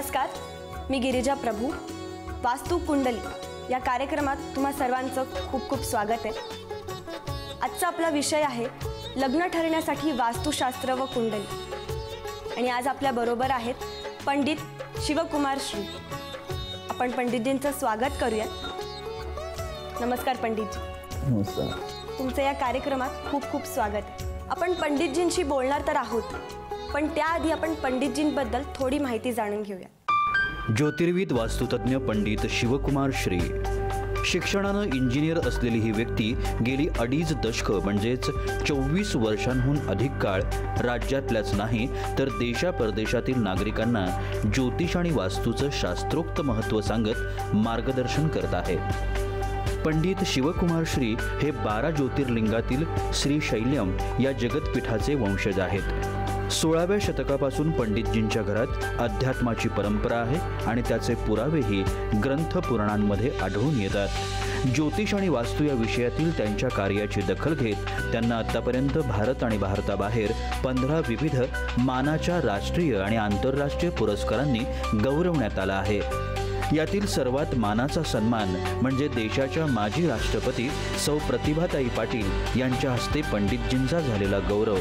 नमस्कार मी गिरिजा प्रभू वास्तू कुंडली. या कार्यक्रमात तुम्हा सर्वांचं खूप खूप स्वागत आहे. आजचा आपला विषय आहे लग्न ठरण्यासाठी वास्तुशास्त्र व कुंडली. आणि आज आपल्या बरोबर आहेत पंडित शिवकुमार श्री. आपण पंडितजींचं स्वागत करूया नमस्कार पंडितजी. नमस्कार. तुमचं या कार्यक्रमात खूप खूप स्वागत आहे. आपण पंडितजींशी बोलणार तर आहोत. पण त्याआधी आपण पंडितजींबद्दल थोडी माहिती जाणून घेऊया. ज्योतिर्विद वास्तुतज्ञ पंडित शिवकुमार श्री. शिक्षणानं इंजिनियर असलेली ही व्यक्ती गेली अडीच दशकं म्हणजेच चोवीस वर्षांहून अधिक काळ राज्यातल्याच नाही तर देशा परदेशातील नागरिकांना ज्योतिष आणि वास्तूचं शास्त्रोक्त महत्त्व सांगत मार्गदर्शन करत आहे. पंडित शिवकुमार श्री हे बारा ज्योतिर्लिंगातील श्री शैल्यम या जगतपीठाचे वंशज आहेत. सोळाव्या शतकापासून पंडितजींच्या घरात अध्यात्माची परंपरा आहे आणि त्याचे पुरावेही ग्रंथ पुराणांमध्ये आढळून येतात. ज्योतिष आणि वास्तू या विषयातील त्यांच्या कार्याची दखल घेत त्यांना आतापर्यंत भारत आणि भारताबाहेर पंधरा विविध मानाच्या राष्ट्रीय आणि आंतरराष्ट्रीय पुरस्कारांनी गौरवण्यात आला आहे. यातील सर्वात मानाचा सन्मान म्हणजे देशाच्या माजी राष्ट्रपती सौ प्रतिभाताई पाटील यांच्या हस्ते पंडितजींचा झालेला गौरव.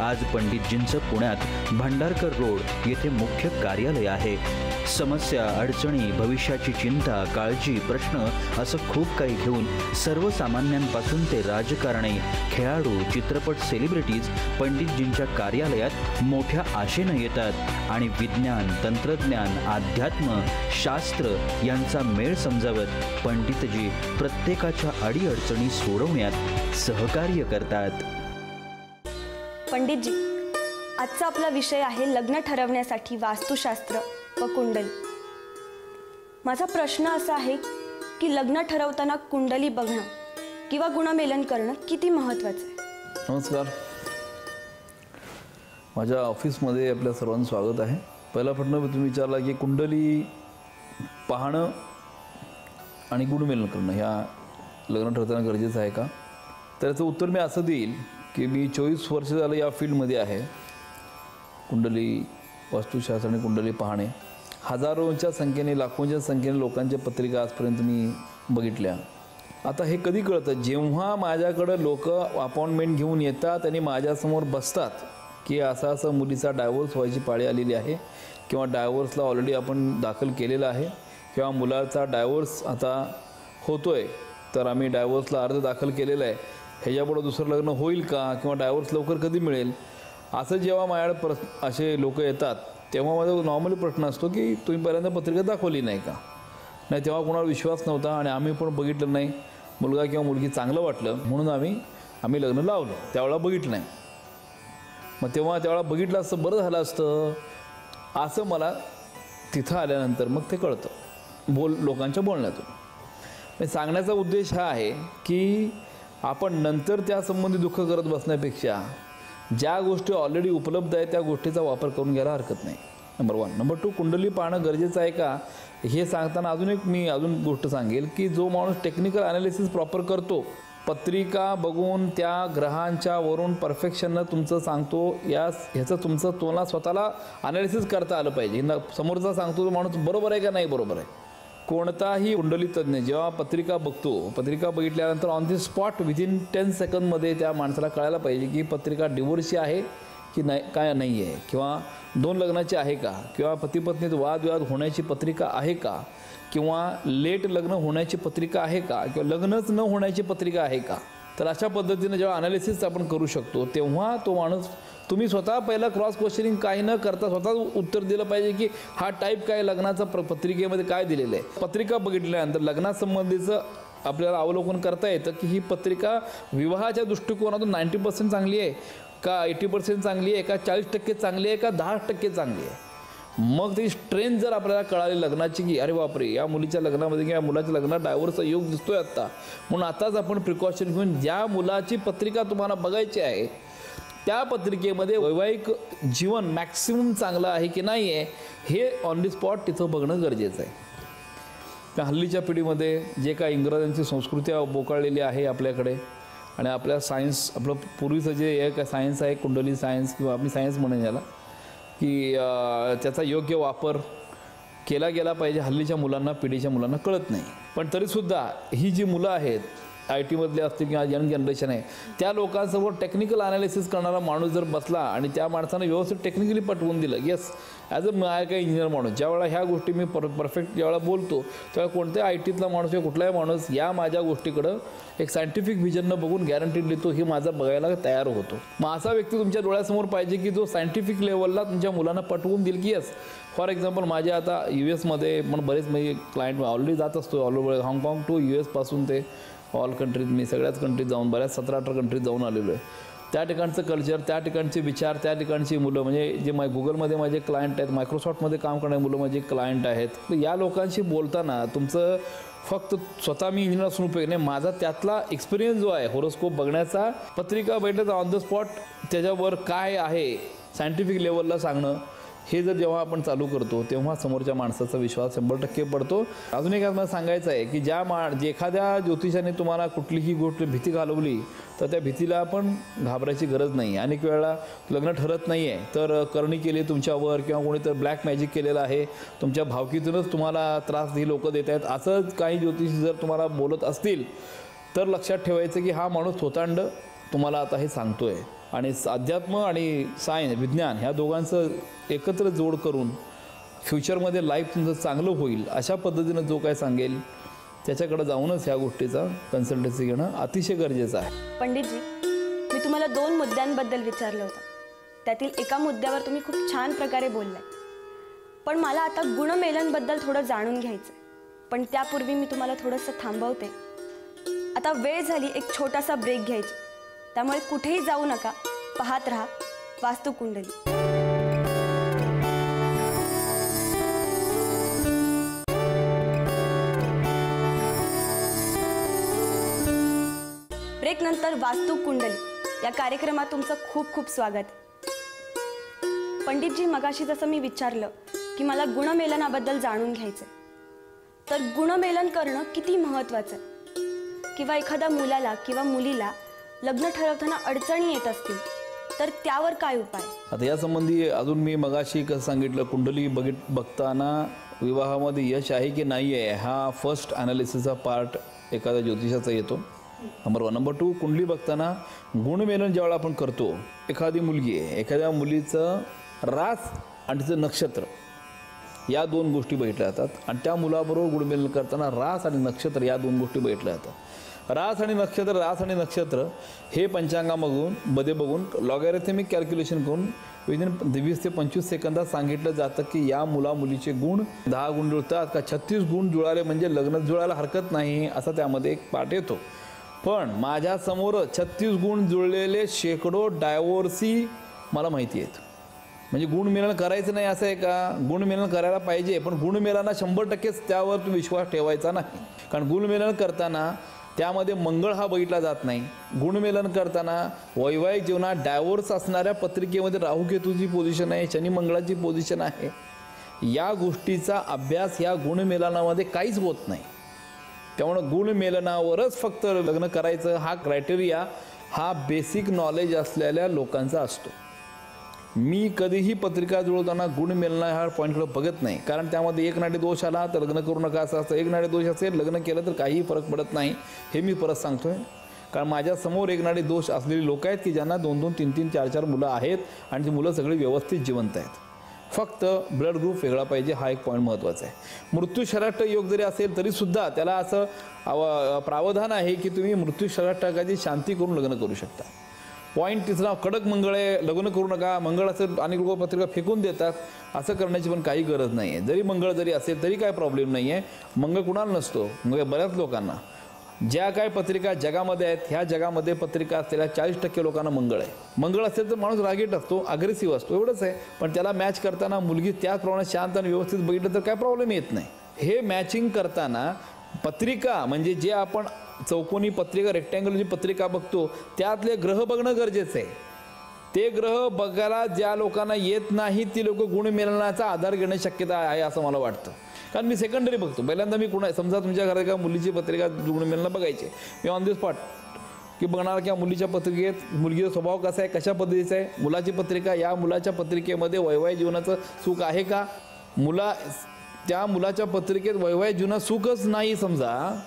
आज पंडितजींचं पुण्यात भंडारकर रोड येथे मुख्य कार्यालय आहे. समस्या अडचणी भविष्याची चिंता काळजी प्रश्न असं खूप काही घेऊन सर्वसामान्यांपासून ते राजकारणी खेळाडू चित्रपट सेलिब्रिटीज पंडितजींच्या कार्यालयात मोठ्या आशेनं येतात आणि विज्ञान तंत्रज्ञान अध्यात्म शास्त्र यांचा मेळ समजावत पंडितजी प्रत्येकाच्या अडीअडचणी सोडवण्यात सहकार्य करतात. पंडितजी आजचा आपला विषय आहे लग्न ठरवण्यासाठी वास्तुशास्त्र व कुंडली. माझा प्रश्न असा आहे की लग्न ठरवताना कुंडली बघणं किंवा गुणमेलन करणं किती महत्त्वाचं आहे? नमस्कार. माझ्या ऑफिसमध्ये आपल्या सर्वांचं स्वागत आहे. पहिला प्रश्न तुम्ही विचारला की कुंडली पाहणं आणि गुणमेलन करणं ह्या लग्न ठरताना गरजेचं आहे का? तर याचं उत्तर मी असं देईल की मी चोवीस वर्ष झालं या फील्डमध्ये आहे. कुंडली वास्तुशास्त्र आणि कुंडली पाहणे. हजारोंच्या संख्येने लाखोंच्या संख्येने लोकांच्या पत्रिका आजपर्यंत मी बघितल्या. आता हे कधी कळतं? जेव्हा माझ्याकडं लोक अपॉइंटमेंट घेऊन येतात आणि माझ्यासमोर बसतात की असं असं मुलीचा डायव्होर्स व्हायची पाळी आलेली आहे किंवा डायव्होर्सला ऑलरेडी आपण दाखल केलेला आहे किंवा मुलाचा डायव्होर्स आता होतो आहे तर आम्ही डायव्होर्सला अर्ज दाखल केलेला आहे. ह्याच्यापुढं दुसरं लग्न होईल का किंवा डायव्होर्स लवकर कधी मिळेल? असं जेव्हा माझ्याकडे प्र असे लोक येतात तेव्हा माझा नॉर्मली प्रश्न असतो की तुम्ही पहिल्यांदा पत्रिका दाखवली नाही का? नाही तेव्हा कोणावर विश्वास नव्हता आणि आम्ही पण बघितलं नाही. मुलगा किंवा मुलगी चांगलं वाटलं म्हणून आम्ही आम्ही लग्न लावलं. त्यावेळेला बघितलं नाही. मग तेव्हा त्यावेळेला बघितलं असतं बरं झालं असतं. असं मला तिथं आल्यानंतर मग ते कळतं. बोल लोकांच्या बोलण्यातून. सांगण्याचा उद्देश हा आहे की आपण नंतर त्यासंबंधी दुःख करत बसण्यापेक्षा ज्या गोष्टी ऑलरेडी उपलब्ध आहेत त्या गोष्टीचा वापर करून घ्यायला हरकत नाही. नंबर वन नंबर टू कुंडली पाहणं गरजेचं आहे का? हे सांगताना अजून एक मी अजून गोष्ट सांगेल की जो माणूस टेक्निकल ॲनालिसिस प्रॉपर करतो पत्रिका बघून त्या ग्रहांच्या वरून परफेक्शननं तुमचं सांगतो या ह्याचं तुमचं तुम्हाला स्वतःला अनालिसिस करता आलं पाहिजे. न समोरचा सांगतो तो माणूस बरोबर आहे का नाही बरोबर आहे? कोणताही कुंडली तज्ज्ञ जेव्हा पत्रिका बघतो पत्रिका बघितल्यानंतर on the spot within ten सेकंदमध्ये त्या माणसाला कळायला पाहिजे की पत्रिका डिवोर्सची आहे की नाही काय नाही आहे किंवा दोन लग्नाचे आहे का? किंवा पतीपत्नीत वादविवाद होण्याची पत्रिका आहे का? किंवा लेट लग्न होण्याची पत्रिका आहे का? किंवा लग्नच न होण्याची पत्रिका आहे का? तर अशा पद्धतीनं जेव्हा अनालिसिस आपण करू शकतो तेव्हा तो माणूस तुम्ही स्वतः पहिला क्रॉस क्वेश्चनिंग काही न करता स्वतः उत्तर दिलं पाहिजे की हा टाईप काय लग्नाचा प्र पत्रिकेमध्ये काय दिलेलं आहे? पत्रिका बघितल्यानंतर लग्नासंबंधीचं आपल्याला अवलोकन करता येतं की ही पत्रिका विवाहाच्या दृष्टिकोनातून नाईंटी पर्सेंट चांगली आहे. का एटी पर्सेंट चांगली आहे का चाळीस टक्के चांगली आहे का दहा टक्के चांगली आहे? मग ती स्ट्रेंथ जर आपल्याला कळाली लग्नाची की अरे बापरे या मुलीच्या लग्नामध्ये किंवा मुलाच्या लग्नात डायव्हर्सचा योग दिसतोय आत्ता. म्हणून आताच आपण प्रिकॉशन घेऊन ज्या मुलाची पत्रिका तुम्हाला बघायची आहे त्या पत्रिकेमध्ये वैवाहिक जीवन मॅक्सिमम चांगलं आहे की नाही आहे हे ऑन दी स्पॉट तिथं बघणं गरजेचं आहे. त्या हल्लीच्या पिढीमध्ये जे काय इंग्रजांची संस्कृती बोकाळलेली आहे आपल्याकडे आणि आपल्या सायन्स आपलं पूर्वीचं जे एक सायन्स आहे कुंडली सायन्स किंवा आम्ही सायन्स म्हणून याला की त्याचा योग्य वापर केला गेला पाहिजे हल्लीच्या मुलांना पिढीच्या मुलांना कळत नाही. पण तरीसुद्धा ही जी मुलं आहेत आय टीमधले असतील किंवा यंग जनरेशन आहे त्या लोकांसमोर टेक्निकल अनालिसिस करणारा माणूस जर बसला आणि त्या माणसानं व्यवस्थित टेक्निकली पटवून दिलं येस ॲज अ आय काय इंजिनियर माणूस ज्यावेळेला ह्या गोष्टी मी पर परफेक्ट ज्यावेळा बोलतो त्यावेळेला कोणत्या आय टीतला माणूस किंवा कुठलाही माणूस या माझ्या गोष्टीकडं एक सायंटिफिक व्हिजननं बघून गॅरंटीड देतो हे माझा बघायला तयार होतो. मग असा व्यक्ती तुमच्या डोळ्यासमोर पाहिजे की जो सायंटिफिक लेवलला तुमच्या मुलांना पटवून देईल की येस फॉर एक्झाम्पल माझ्या आता यू एसमध्ये पण बरेच म्हणजे क्लायंट ऑलरेडी जात असतो ऑल ओव्हर हाँगकाँग टू यू एसपासून ते ऑल कंट्रीज मी सगळ्याच कंट्रीत जाऊन बऱ्याच सतरा अठरा कंट्रीत जाऊन आलेलो आहे. त्या ठिकाणचं कल्चर त्या ठिकाणचे विचार त्या ठिकाणची मुलं म्हणजे जे मा गुगलमध्ये माझे क्लायंट आहेत मायक्रोसॉफ्टमध्ये काम करणारे मुलं माझे क्लायंट आहेत. तर या लोकांशी बोलताना तुमचं फक्त स्वतः मी इंजिनियर असून उपयोग नाही माझा त्यातला एक्सपिरियन्स जो आहे होरोस्कोप बघण्याचा पत्रिका बैठक ऑन द स्पॉट त्याच्यावर काय आहे सायंटिफिक लेवलला सांगणं हे जर जेव्हा आपण चालू करतो तेव्हा समोरच्या माणसाचा विश्वास शंभर टक्के पडतो. अजून एक मला सांगायचं आहे की ज्या मा जे एखाद्या ज्योतिषाने तुम्हाला कुठलीही गोष्ट भीती घालवली तर त्या भीतीला आपण घाबरायची गरज नाही. अनेक वेळेला लग्न ठरत नाही आहे तर करणी केली तुमच्यावर किंवा कोणी तर ब्लॅक मॅजिक केलेलं आहे तुमच्या भावकीतूनच तुम्हाला त्रास ही लोकं देत आहेत. असंच काही ज्योतिषी जर तुम्हाला बोलत असतील तर लक्षात ठेवायचं की हा माणूस थोतांड तुम्हाला आता हे सांगतो आहे आणि अध्यात्म आणि सायन्स विज्ञान ह्या दोघांचं एकत्र जोड करून फ्युचरमध्ये लाईफ तुमचं चांगलं होईल अशा पद्धतीनं जो काय सांगेल त्याच्याकडे जाऊनच ह्या गोष्टीचा कन्सल्टन्सी घेणं अतिशय गरजेचं आहे. पंडितजी मी तुम्हाला दोन मुद्द्यांबद्दल विचारलं होतं. त्यातील एका मुद्द्यावर तुम्ही खूप छान प्रकारे बोललाय पण मला आता गुणमेलांबद्दल थोडं जाणून घ्यायचं पण त्यापूर्वी मी तुम्हाला थोडंसं थांबवते. आता वेळ झाली एक छोटासा ब्रेक घ्यायची. त्यामुळे कुठेही जाऊ नका. पाहत राहा वास्तुकुंडली. ब्रेक नंतर वास्तू कुंडली या कार्यक्रमात तुमचं खूप खूप स्वागत. पंडितजी मगाशी जसं मी विचारलं की मला गुणमेलनाबद्दल जाणून घ्यायचं तर गुणमेलन करणं किती महत्त्वाचं आहे? किंवा एखाद्या मुलाला किंवा मुलीला लग्न ठरवताना अडचणी येत असतील तर त्यावर काय उपाय? आता यासंबंधी अजून मी मगाशी कसं सांगितलं कुंडली बघित बघताना विवाहामध्ये यश आहे की नाही आहे हा फर्स्ट अनालिसिसचा पार्ट एखाद्या ज्योतिषाचा येतो. नंबर वन नंबर टू कुंडली बघताना गुणमेलन ज्यावेळेला आपण करतो एखादी मुलगी आहे एखाद्या मुलीचं रास आणि तिचं नक्षत्र या दोन गोष्टी बघितल्या जातात. आणि त्या मुलाबरोबर गुणमेलन करताना रास आणि नक्षत्र या दोन गोष्टी बघितल्या जातात. रास आणि नक्षत्र रास आणि नक्षत्र हे पंचांगामधून मध्ये बघून लॉगॅरिथमिक कॅल्क्युलेशन करून विदिन वीस ते पंचवीस सेकंदात सांगितलं जातं की या मुला मुलीचे गुण दहा गुण जुळतात का? छत्तीस गुण जुळाले म्हणजे लग्न जुळायला हरकत नाही असा त्यामध्ये एक पाठ येतो. पण माझ्यासमोर छत्तीस गुण जुळलेले शेकडो डायवोर्सी मला माहिती आहेत. म्हणजे गुणमेलन करायचं नाही असं आहे का? गुणमेलन करायला पाहिजे पण गुणमेलना शंभर टक्केच त्यावर तू विश्वास ठेवायचा नाही. कारण गुणमेलन करताना त्यामध्ये मंगळ हा बघितला जात नाही. गुणमेलन करताना वैवाहिक जीवनात डायव्होर्स असणाऱ्या पत्रिकेमध्ये राहुकेतूची पोझिशन आहे शनी मंगळाची पोझिशन आहे. या गोष्टीचा अभ्यास या गुणमेलनामध्ये काहीच होत नाही. त्यामुळं गुणमेलनावरच फक्त लग्न करायचं हा क्रायटेरिया हा बेसिक नॉलेज असलेल्या लोकांचा असतो. मी कधीही पत्रिका जुळवताना गुण मिळणं ह्या पॉईंटकडे बघत नाही. कारण त्यामध्ये एक नाटे दोष आला तर लग्न करू नका असं असतं. एक नाटे दोष असेल लग्न केलं तर काहीही फरक पडत नाही. हे मी परत सांगतोय. कारण माझ्यासमोर एक नाटे दोष असलेली लोक आहेत की ज्यांना दोन दोन तीन तीन चार चार मुलं आहेत आणि ती मुलं सगळी व्यवस्थित जिवंत आहेत. फक्त ब्लड ग्रुप वेगळा पाहिजे हा एक पॉईंट महत्त्वाचा आहे. मृत्यूशराष्ट योग जरी असेल तरीसुद्धा त्याला असं प्रावधान आहे की तुम्ही मृत्यूशराष्टकाची शांती करून लग्न करू शकता. पॉईंट तिचं नाव कडक मंगळ आहे लग्न करू नका मंगळ असेल अनेक लोक पत्रिका फेकून देतात असं करण्याची पण काही गरज नाही आहे जरी मंगळ जरी असेल तरी काय प्रॉब्लेम नाही आहे मंगळ कुणाला नसतो मग बऱ्याच लोकांना. ज्या काय पत्रिका जगामध्ये आहेत ह्या जगामध्ये पत्रिका असलेल्या चाळीस टक्के लोकांना मंगळ आहे. मंगळ असेल तर माणूस रागीट असतो अग्रेसिव्ह असतो एवढंच आहे. पण त्याला मॅच करताना मुलगी त्याचप्रमाणे शांत आणि व्यवस्थित बघितलं तर काय प्रॉब्लेम येत नाही. हे मॅचिंग करताना पत्रिका म्हणजे जे आपण चौकोनी पत्रिका रेक्टँगल जी पत्रिका बघतो त्यातले ग्रह बघणं गरजेचं आहे. ते ग्रह बघायला ज्या लोकांना येत नाही ती लोक गुणमेलनाचा आधार घेणं शक्यता आहे असं मला वाटतं. कारण मी सेकंडरी बघतो. पहिल्यांदा मी कुणा समजा तुमच्या घरात एका मुलीची पत्रिका गुणमेलना बघायची मी ऑन दी स्पॉट की बघणार किंवा मुलीच्या पत्रिकेत मुलगीचा स्वभाव कसा आहे कशा पद्धतीचा आहे मुलाची पत्रिका या मुलाच्या पत्रिकेमध्ये वैवाहिक जीवनाचं सुख आहे का? मुला त्या मुलाच्या पत्रिकेत वैवाहिक जीवनात सुखच नाही समजा.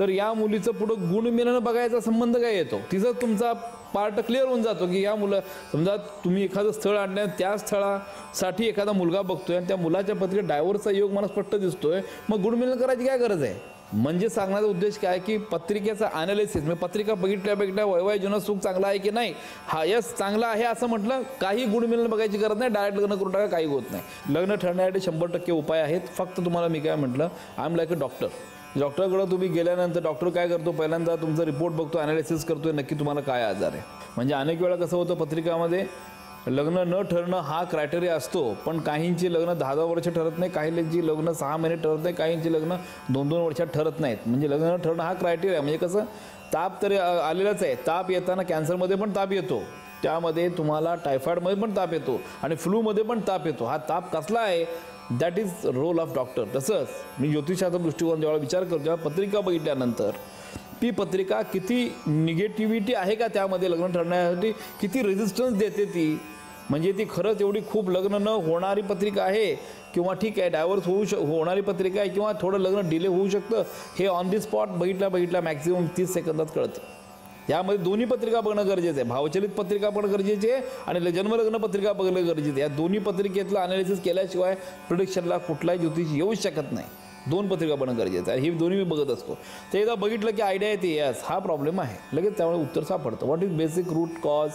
तर या मुलीचं पुढं गुण बघायचा संबंध काय येतो? तिचा तुमचा पार्ट क्लिअर होऊन जातो की या मुलं समजा तुम्ही एखादं स्थळ आणण्या त्या स्थळासाठी एखादा मुलगा बघतोय आणि त्या मुलाच्या पत्रिकेत डायव्हर्सचा योग मला स्पष्ट दिसतोय मग गुणमिलन करायची काय गरज आहे? म्हणजे सांगण्याचा उद्देश काय? की पत्रिकेचा अनालिसिस म्हणजे पत्रिका बघितल्या बघितल्या वैवाहिक जीवनात सुख चांगला आहे की नाही? हा यस चांगला आहे असं म्हटलं काही गुण मिळणं बघायची गरज नाही. डायरेक्ट लग्न करून टाका काही होत नाही. लग्न ठरण्यासाठी शंभर टक्के उपाय आहेत. फक्त तुम्हाला मी काय म्हटलं I M like a doctor डॉक्टरकडं तुम्ही गेल्यानंतर डॉक्टर काय करतो? पहिल्यांदा तुमचा रिपोर्ट बघतो अनालिसिस करतो नक्की तुम्हाला काय आजार आहे. म्हणजे अनेक वेळा कसं होतं पत्रिकामध्ये लग्न न ठरणं हा क्रायटेरिया असतो पण काहींची लग्न दहा दहा वर्ष ठरत नाही काहींची लग्न सहा महिने ठरत नाही काहींची लग्न दोन दोन वर्षात ठरत नाहीत. म्हणजे लग्न न ठरणं हा क्रायटेरिया म्हणजे कसं ताप तरी आलेलाच आहे. ताप येताना कॅन्सरमध्ये पण ताप येतो. त्यामध्ये तुम्हाला टायफॉईडमध्ये पण ताप येतो आणि फ्लूमध्ये पण ताप येतो. हा ताप कसला आहे? That is role of doctor तसंच मी ज्योतिषाचा दृष्टिकोन जेव्हा विचार करतो जेव्हा पत्रिका बघितल्यानंतर ती पत्रिका किती निगेटिव्हिटी आहे का त्यामध्ये लग्न ठरण्यासाठी किती रेजिस्टन्स देते ती? म्हणजे ती खरंच एवढी खूप लग्न न होणारी पत्रिका आहे किंवा ठीक आहे डायव्हर्स होऊ श होणारी पत्रिका आहे किंवा थोडं लग्न डिले होऊ शकतं हे ऑन दी स्पॉट बघितल्या बघितल्या मॅक्झिमम तीस सेकंदात कळतं. यामध्ये दोन्ही पत्रिका बघणं गरजेचं आहे. भावचलित पत्रिका पण गरजेची आहे आणि जन्मलग्न पत्रिका बघणं गरजेचं आहे. या दोन्ही पत्रिकेतलं अनालिसिस केल्याशिवाय प्रोडिक्शनला कुठलाही ज्योतिष येऊच शकत नाही. दोन पत्रिका बनणं गरजेचं आहे. हे दोन्ही मी बघत असतो. ते एकदा बघितलं की आयडिया येते यस हा प्रॉब्लेम आहे. लगेच त्यामुळे उत्तर सापडतं. What is basic root cause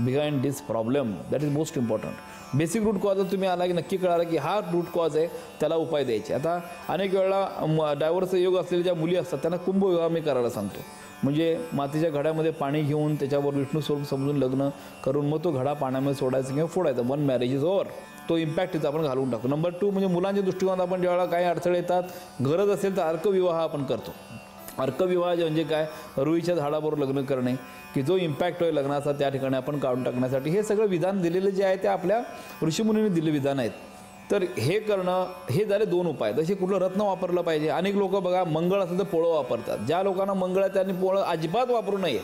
behind this problem that is most important basic root cause जर तुम्ही आला की नक्की कळालं की हा रूट कॉज आहे त्याला उपाय द्यायचे. आता अनेक वेळेला डायव्हर्सचा योग असलेल्या ज्या मुली असतात त्यांना कुंभविवाह मी करायला सांगतो. म्हणजे मातीच्या घड्यामध्ये पाणी घेऊन त्याच्यावर विष्णू स्वरूप समजून लग्न करून मग तो घडा पाण्यामध्ये सोडायचा किंवा फोडायचा. वन मॅरेज इज ओवर तो इम्पॅक्ट तिथं आपण घालून टाकू. नंबर टू म्हणजे मुलांच्या दृष्टिकोनात आपण ज्यावेळेला काही अडथळे येतात गरज असेल तर अर्कविवाह आपण करतो. अर्कविवाह जे म्हणजे काय? रुईच्या झाडाबरोबर लग्न करणे की जो इम्पॅक्ट होईल लग्नाचा त्या ठिकाणी आपण काढून टाकण्यासाठी. हे सगळं विधान दिलेलं जे आहे ते आपल्या ऋषीमुनीने दिले विधान आहेत. तर हे करणं हे झाले दोन उपाय. जसे कुठलं रत्न वापरलं पाहिजे. अनेक लोक बघा मंगळ असेल तर पोळं वापरतात. ज्या लोकांना मंगळ आहे त्यांनी पोळं अजिबात वापरू नये.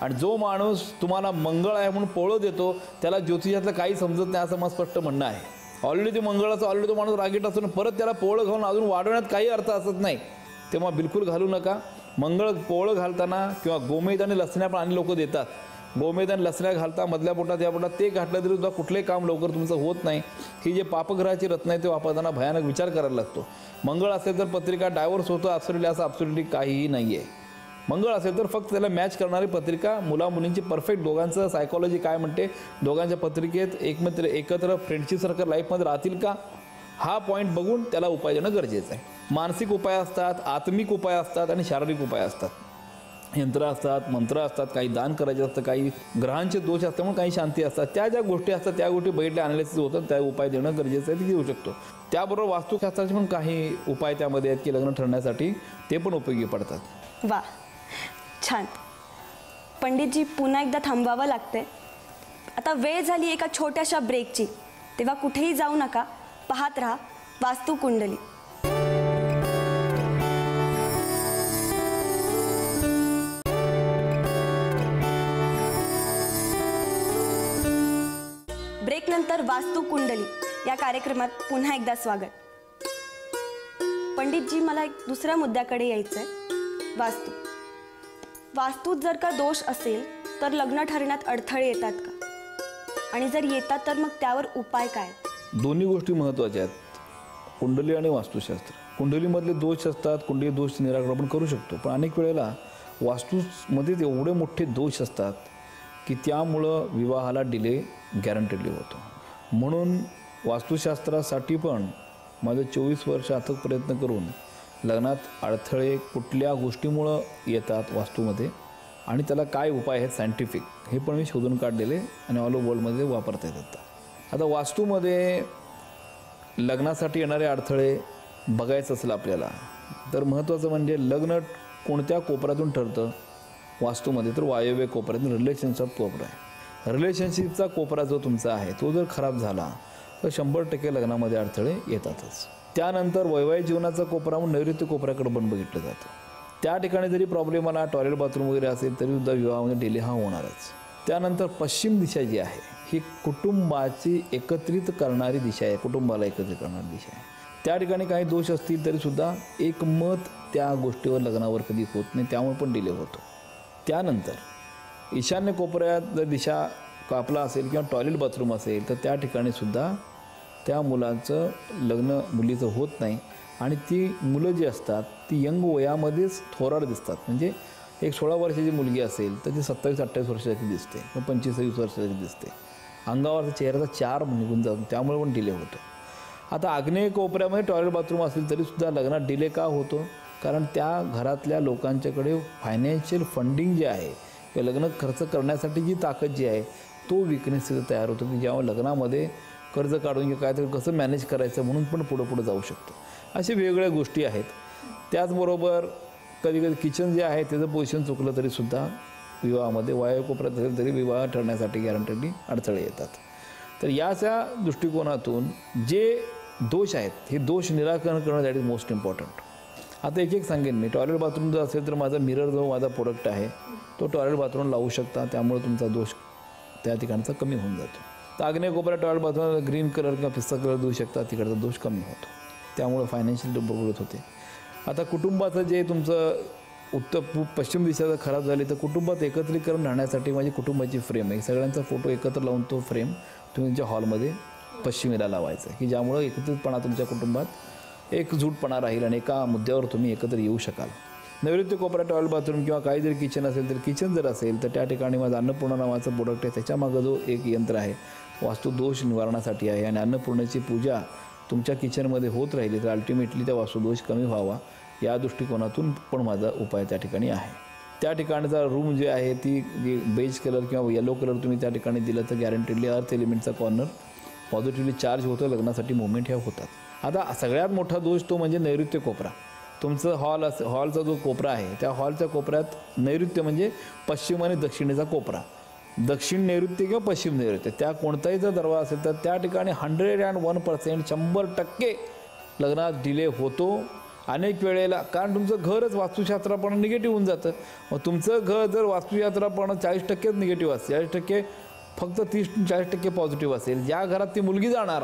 आणि जो माणूस तुम्हाला मंगळ आहे म्हणून पोळं देतो त्याला ज्योतिषातलं काही समजत नाही असं मला स्पष्ट म्हणणं आहे. ऑलरेडी ते मंगळाचं ऑलरेडी तो माणूस रागीट असून परत त्याला पोळं घालून अजून वाढवण्यात काही अर्थ असत नाही. तेव्हा बिलकुल घालू नका. मंगळ पोळं घालताना किंवा गोमेद आणि लसण्या पण आणि लोक देतात. गोमेद आणि लसण्या घालता मधल्या पोटात या पोटात ते घातलं तरी सुद्धा कुठलंही काम लवकर तुमचं होत नाही. ही जे पापग्रहाची रत्न आहे ते वापरताना भयानक विचार करायला लागतो. मंगळ असेल तर पत्रिका डायव्हर्स होतो ॲब्सोल्युटली असं ॲब्सोल्युटली काहीही नाही आहे मंगळ असेल तर फक्त त्याला मॅच करणारी पत्रिका मुला मुलींची परफेक्ट दोघांचं सायकॉलॉजी काय म्हणते दोघांच्या पत्रिकेत एकत्र एकत्र फ्रेंडशिप सारखं लाईफमध्ये राहतील का? हा पॉईंट बघून त्याला उपाय देणं गरजेचं आहे. मानसिक उपाय असतात आत्मिक उपाय असतात आणि शारीरिक उपाय असतात. यंत्र असतात मंत्र असतात काही दान करायचे असतं काही ग्रहांचे दोष असतात म्हणून काही शांती असतात. त्या ज्या गोष्टी असतात त्या गोष्टी बघितल्या अनालिसिस होतात त्या उपाय देणं गरजेचं आहे ते घेऊ शकतो. त्याबरोबर वास्तुशास्त्राचे पण काही उपाय त्यामध्ये आहेत की लग्न ठरण्यासाठी ते पण उपयोगी पडतात. वा. छान. पंडितजी पुन्हा एकदा थांबवावं लागतंय. आता वेळ झाली एका छोट्याशा ब्रेकची तेव्हा कुठेही जाऊ नका. पाहत राहा वास्तू कुंडली त्यानंतर वास्तू कुंडली. या कार्यक्रमात पुन्हा एकदा स्वागत. पंडितजी मला एक दुसऱ्या मुद्द्याकडे यायचं आहे वास्तू. वास्तूत जर का दोष असेल तर लग्न ठरण्यात अडथळे येतात का? आणि जर येतात तर मग त्यावर उपाय काय? दोन्ही गोष्टी महत्त्वाच्या आहेत. कुंडली आणि वास्तुशास्त्र. कुंडलीमधले दोष असतात कुंडली दोष निराकरण आपण करू शकतो. पण अनेक वेळेला वास्तूमध्ये एवढे मोठे दोष असतात की त्यामुळं विवाहाला डिले गॅरंटेडली होतो. म्हणून वास्तुशास्त्रासाठी पण माझं चोवीस वर्ष अथक प्रयत्न करून लग्नात अडथळे कुठल्या गोष्टीमुळं येतात वास्तूमध्ये आणि त्याला काय उपाय आहेत सायंटिफिक हे पण मी शोधून काढलेले आणि ऑल ओव्हर वर्ल्डमध्ये वापरता येतात. आता वास्तूमध्ये लग्नासाठी येणारे अडथळे बघायचं असेल आपल्याला तर महत्त्वाचं म्हणजे लग्न कोणत्या कोपऱ्यातून ठरतं? वास्तूमध्ये तर वायव्य कोपऱ्यातून रिलेशनचा कोपरा आहे. रिलेशनशिपचा कोपरा जो तुमचा आहे तो जर खराब झाला तर शंभर टक्के लग्नामध्ये अडथळे येतातच. त्यानंतर वैवाहिक जीवनाचा कोपरा म्हणून नैऋत्य कोपऱ्याकडे पण बघितलं जातं. त्या ठिकाणी जरी प्रॉब्लेम आला टॉयलेट बाथरूम वगैरे असेल तरी सुद्धा विवाहामध्ये डिले हा होणारच. त्यानंतर पश्चिम दिशा जी आहे ही कुटुंबाची एकत्रित करणारी दिशा आहे कुटुंबाला एकत्रित करणारी दिशा आहे. त्या ठिकाणी काही दोष असतील तरीसुद्धा एक मत त्या गोष्टीवर लग्नावर कधी होत नाही त्यामुळे पण डिले होतो. त्यानंतर ईशान्य कोपऱ्यात जर दिशा कापला असेल किंवा टॉयलेट बाथरूम असेल तर त्या ठिकाणी सुद्धा त्या मुलाचं लग्न मुलीचं होत नाही. आणि ती मुलं जी असतात ती यंग वयामध्येच थोराड दिसतात. म्हणजे एक सोळा वर्षाची मुलगी असेल तर ती सत्तावीस अठ्ठावीस वर्षाची दिसते. किंवा पंचवीस वीस वर्षाची दिसते. अंगावरचा चेहऱ्याचा चार निघून जातो. त्यामुळे पण डिले होतो. आता आग्नेय कोपऱ्यामध्ये टॉयलेट बाथरूम असेल तरीसुद्धा लग्नात डिले का होतो? कारण त्या घरातल्या लोकांच्याकडे फायनान्शियल फंडिंग जे आहे किंवा लग्न खर्च करण्यासाठी जी ताकद जी आहे तो विकनेस तिथं तयार होतो. की जेव्हा लग्नामध्ये कर्ज काढून किंवा काहीतरी कसं मॅनेज करायचं म्हणून पण पुढं पुढं जाऊ शकतो. अशा वेगवेगळ्या गोष्टी आहेत. त्याचबरोबर कधी कधी किचन जे आहे त्याचं पोझिशन चुकलं तरीसुद्धा विवाहामध्ये वायुकोपर्यंत असेल तरी विवाह ठरण्यासाठी गॅरंटेडली अडथळे येतात. तर याच्या दृष्टिकोनातून जे दोष आहेत हे दोष निराकरण करणं दॅट इज मोस्ट इम्पॉर्टंट आता एक एक सांगेन मी. टॉयलेट बाथरूम जर असेल तर माझा मिरर जो माझा प्रोडक्ट आहे तो टॉयलेट बाथरूम लावू शकता. त्यामुळे तुमचा दोष त्या ठिकाणचा कमी होऊन जातो. तर आग्नेय कोपऱ्या टॉयलेट बाथरूम ग्रीन कलर किंवा पिस्ता कलर देऊ शकता. तिकडचा दोष कमी होतो. त्यामुळे फायनान्शियल ग्रोथ होते. आता कुटुंबाचं जे तुमचं उत्तर पू पश्चिम दिशा जर खराब झाली तर कुटुंबात एकत्रीकरण राहण्यासाठी माझी कुटुंबाची फ्रेम आहे. सगळ्यांचा फोटो एकत्र लावून तो फ्रेम तुम्ही तुमच्या हॉलमध्ये पश्चिमेला लावायचा आहे. की ज्यामुळं एकत्रितपणा तुमच्या कुटुंबात एकजूटपणा राहील आणि एका मुद्द्यावर तुम्ही एकत्र येऊ शकाल. नैऋत्य कोपऱ्यात टॉयल बाथरूम किंवा काही जरी किचन असेल तर किचन जर असेल तर त्या ठिकाणी माझं अन्नपूर्णा नावाचं प्रोडक्ट आहे. त्याच्यामागं जो एक यंत्र आहे वास्तू दोष निवारणासाठी आहे आणि अन्नपूर्णेची पूजा तुमच्या किचनमध्ये होत राहिली तर अल्टिमेटली त्या वास्तुदोष कमी व्हावा. या दृष्टिकोनातून पण माझा उपाय त्या ठिकाणी आहे. त्या ठिकाणचा रूम जे आहे ती जी बेज कलर किंवा येलो कलर तुम्ही त्या ठिकाणी दिलं तर गॅरंटेडली अर्थ एलिमेंटचा कॉर्नर पॉझिटिव्हली चार्ज होतं लग्नासाठी मुवमेंट ह्या होतात. आता सगळ्यात मोठा दोष तो म्हणजे नैऋत्य कोपरा. तुमचं हॉल अस हॉलचा जो कोपरा आहे त्या हॉलच्या कोपऱ्यात नैऋत्य म्हणजे पश्चिम आणि दक्षिणेचा कोपरा. दक्षिण नैऋत्य किंवा पश्चिम नैऋत्य त्या कोणताही जर दरवाजा असेल तर त्या ठिकाणी हंड्रेड अँड वन पर्सेंट शंभर टक्के लग्नात डिले होतो. अनेक वेळेला कारण तुमचं घरच वास्तुशास्त्राप्रमाणे निगेटिव्ह होऊन जातं. मग तुमचं घर जर वास्तुशास्त्राप्रमाणे चाळीस टक्केच निगेटिव्ह असेल चाळीस टक्के फक्त तीस चाळीस टक्के पॉझिटिव्ह असेल ज्या घरात ती मुलगी जाणार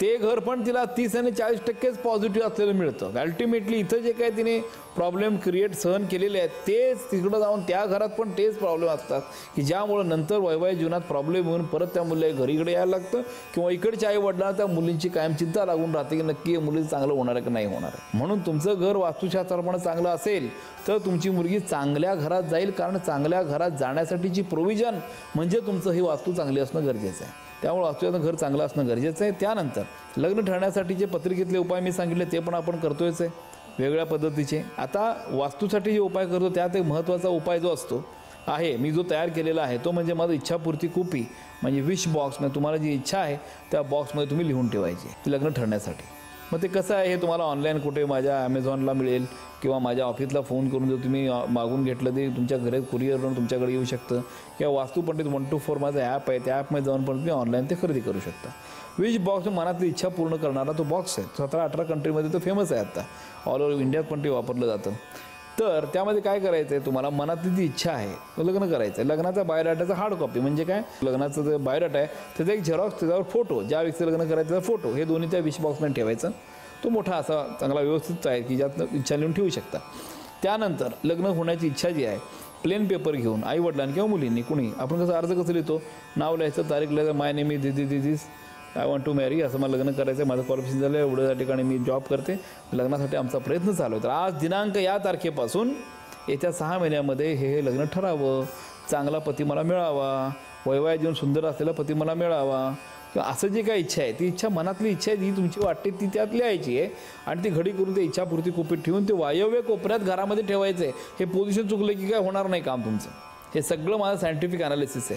ते घर पण तिला तीस आणि चाळीस टक्केच पॉझिटिव्ह असलेलं मिळतं. अल्टिमेटली इथं जे काय तिने प्रॉब्लेम क्रिएट सहन केलेले आहेत तेच तिकडं जाऊन त्या घरात पण तेच प्रॉब्लेम असतात. की ज्यामुळं नंतर वैवाहिक जीवनात प्रॉब्लेम होऊन परत त्या मुलीला घरीकडे यायला लागतं किंवा इकडच्या आई वडिलांना त्या मुलींची कायम चिंता लागून राहते की नक्की मुली चांगलं होणार आहे की नाही होणार आहे. म्हणून तुमचं घर वास्तुशास्त्राप्रमाणे चांगलं असेल तर तुमची मुलगी चांगल्या घरात जाईल. कारण चांगल्या घरात जाण्यासाठीची प्रोव्हिजन म्हणजे तुमचं ही वास्तू चांगली असणं गरजेचं आहे. त्यामुळे वास्तुयाचं घर चांगलं असणं गरजेचं आहे. त्यानंतर लग्न ठरण्यासाठी जे पत्रिकेतले उपाय मी सांगितले ते पण आपण करतोयच आहे. वेगळ्या पद्धतीचे. आता वास्तूसाठी जे उपाय करतो त्यात एक महत्त्वाचा उपाय जो असतो आहे. मी जो तयार केलेला आहे तो म्हणजे माझं इच्छापूर्ती कुपी म्हणजे विश बॉक्स म्हणजे तुम्हाला जी इच्छा आहे त्या बॉक्समध्ये तुम्ही लिहून ठेवायची लग्न ठरण्यासाठी. मग ते कसं आहे हे तुम्हाला ऑनलाईन कुठे माझ्या ॲमेझॉनला मिळेल किंवा माझ्या ऑफिसला फोन करून जर तुम्ही मागून घेतलं ते तुमच्या घरात कुरिअरवरून तुमच्याकडे येऊ शकतं. किंवा Vastu Pandit one two four माझं ॲप आहे त्या ॲपमध्ये जाऊन पण तुम्ही ऑनलाईन ते खरेदी करू शकता. विश बॉक्स मनातली इच्छा पूर्ण करणारा तो बॉक्स आहे. सतरा अठरा कंट्रीमध्ये तो फेमस आहे आता. ऑल ओव्हर इंडियात पण ते वापरलं जातं. तर त्यामध्ये काय करायचं आहे तुम्हाला मनातली जी इच्छा आहे लग्न करायचं आहे लग्नाचा बायोडाटाचा हार्ड कॉपी म्हणजे काय? लग्नाचं जे बायोडाटा आहे त्याचा एक झेरॉक्स त्याच्यावर फोटो ज्या व्यक्तीचं लग्न करायचं त्याचा फोटो हे दोन्ही त्या विशबॉक्समध्ये ठेवायचं. तो मोठा असा चांगला व्यवस्थित आहे की ज्यात इच्छा लिहून ठेवू शकता. त्यानंतर लग्न होण्याची इच्छा जी आहे प्लेन पेपर घेऊन आई वडिलांनी किंवा मुलींनी कुणी आपण कसं अर्ज कसं लिहितो? नाव लिहायचं तारीख लिहायचं my name is this this I want to marry असं मला लग्न करायचं आहे माझं क्वालिफिकेशन झालं एवढं त्या ठिकाणी मी जॉब करते. लग्नासाठी आमचा प्रयत्न चालू आहे. तर आज दिनांक या तारखेपासून येत्या सहा महिन्यामध्ये हे हे लग्न ठरावं. चांगला पती मला मिळावा. वैवाय जीवन सुंदर असलेला पती मला मिळावा. किंवा असं जी काही इच्छा आहे ती इच्छा मनातली इच्छा आहे जी तुमची वाटते ती त्यात लिहायची आहे. आणि ती घडी करून ते इच्छापूर्ती कोपीत ठेवून ते वायव्य कोपऱ्यात घरामध्ये ठेवायचं आहे हे पोझिशन चुकलं की काय होणार नाही काम तुमचं. हे सगळं माझं सायंटिफिक अनालिसिस आहे.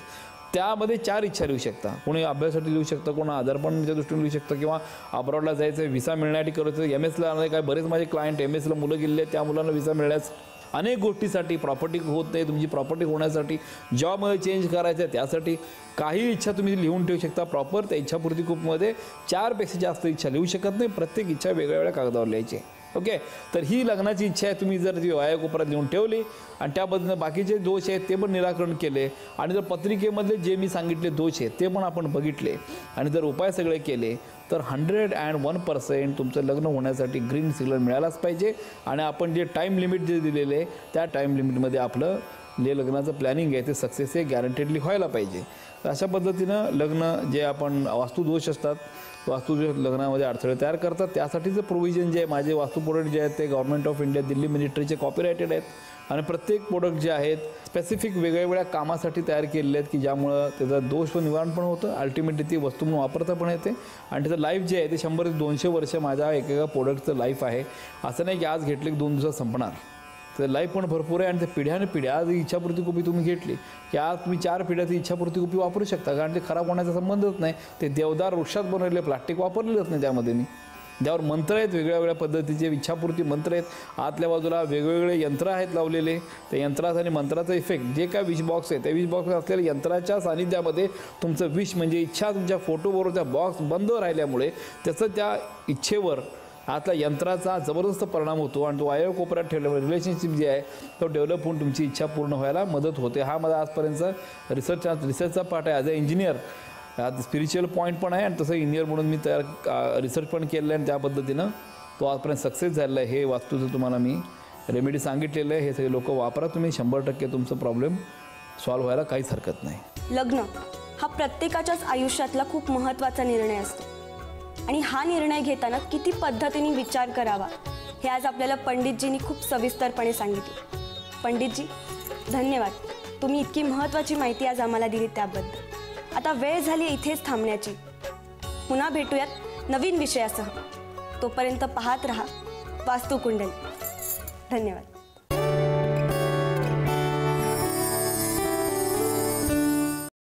त्यामध्ये चार इच्छा लिहू शकता कोणी अभ्यासासाठी लिहू शकतं कोणा आजारपणाच्या दृष्टीने लिहू शकतं किंवा अब्रॉडला जायचं व्हिसा मिळण्यासाठी करायचं एम एसला काय बरेच माझे क्लायंट एम एसला मुलं गेले आहेत, त्या मुलांना व्हिसा मिळण्यास अनेक गोष्टीसाठी प्रॉपर्टी होत नाही तुमची प्रॉपर्टी होण्यासाठी जॉबमध्ये चेंज करायचं आहे त्यासाठी काही इच्छा तुम्ही लिहून ठेवू शकता प्रॉपर त्या इच्छापूर्ती खूपमध्ये चारपेक्षा जास्त इच्छा लिहू शकत नाही प्रत्येक इच्छा वेगळ्या वेगळ्या कागदावर लिहायची आहे. ओके? तर ही लग्नाची इच्छा आहे तुम्ही जर ती वाया लिहून ठेवली आणि त्या बाकीचे दोष आहेत ते पण निराकरण केले. आणि जर पत्रिकेमधले जे मी सांगितले दोष आहेत ते पण आपण बघितले. आणि जर उपाय सगळे केले तर हंड्रेड अँड वन पर्सेंट तुमचं लग्न होण्यासाठी ग्रीन सिग्नल मिळालाच पाहिजे. आणि आपण जे टाईम लिमिट जे दिलेले आहे त्या टाईम लिमिटमध्ये आपलं जे लग्नाचं प्लॅनिंग आहे ते सक्सेस हे गॅरंटेडली व्हायला पाहिजे. तर अशा पद्धतीनं लग्न जे आपण वास्तुदोष असतात वास्तुदोष लग्नामध्ये अडथळे तयार करतात त्यासाठीचं प्रोव्हिजन जे आहे माझे वास्तू प्रोडक्ट जे आहेत ते गव्हर्नमेंट ऑफ इंडिया दिल्ली मिनिस्ट्रीचे कॉपीरायटेड आहेत. आणि प्रत्येक प्रोडक्ट जे आहेत स्पेसिफिक वेगळ्या कामासाठी तयार केलेले आहेत की ज्यामुळं त्याचा दोष व निवारण पण होतं. अल्टिमेटली ती वस्तू म्हणून वापरता पण येते. आणि त्याचं लाईफ जे आहे ते शंभर ते दोनशे वर्ष माझ्या एकेका प्रोडक्टचं लाईफ आहे. असं नाही की आज घेतले की दोन दिवसात संपणार. तर लाईफ पण भरपूर आहे आणि ते पिढ्याने पिढ्या आज इच्छापूर्ती कुपी तुम्ही घेतली की आज तुम्ही चार पिढ्याची इच्छापूर्ती कुपी वापरू शकता. कारण ते खराब होण्याचा संबंधच नाही. ते देवदार वृक्षात बनवलेले प्लास्टिक वापरलेलंच नाही त्यामध्ये मी. त्यावर मंत्र आहेत वेगळ्या वेगळ्या पद्धतीचे इच्छापूर्ती मंत्र आहेत. आतल्या बाजूला वेगवेगळे यंत्र आहेत लावलेले. त्या यंत्राचा आणि मंत्राचा इफेक्ट जे काय विश बॉक्स आहे त्या विश बॉक्स असलेल्या यंत्राच्या सानिध्यामध्ये तुमचं विश म्हणजे इच्छा तुमच्या फोटोबरोबर त्या बॉक्स बंद राहिल्यामुळे त्याचं त्या इच्छेवर आतल्या यंत्राचा जबरदस्त परिणाम होतो आणि तो वायव कोपऱ्यात ठेवल्यामुळे रिलेशनशिप जी आहे तो डेव्हलप होऊन तुमची इच्छा पूर्ण व्हायला मदत होते. हा माझा आजपर्यंतचा रिसर्च रिसर्चचा पार्ट आहे. As a engineer spiritual point पण आहे आणि तसं इंजिनियर म्हणून मी तयार रिसर्च पण केलेलं आहे आणि त्या पद्धतीनं तो आजपर्यंत सक्सेस झालेला आहे. हे वास्तूचं तुम्हाला मी रेमेडी सांगितलेलं आहे. हे सगळे लोक वापरा तुम्ही. शंभर टक्के तुमचं प्रॉब्लेम सॉल्व्ह व्हायला काहीच हरकत नाही. लग्न हा प्रत्येकाच्याच आयुष्यातला खूप महत्त्वाचा निर्णय असतो. आणि हा निर्णय घेताना किती पद्धतीने विचार करावा हे आज आपल्याला पंडितजींनी खूप सविस्तरपणे सांगितले. पंडितजी धन्यवाद. तुम्ही इतकी महत्त्वाची माहिती आज आम्हाला दिली त्याबद्दल. आता वेळ झाली इथेच थांबण्याची. पुन्हा भेटूयात नवीन विषयासह. तोपर्यंत पाहत रहा वास्तुकुंडली. धन्यवाद.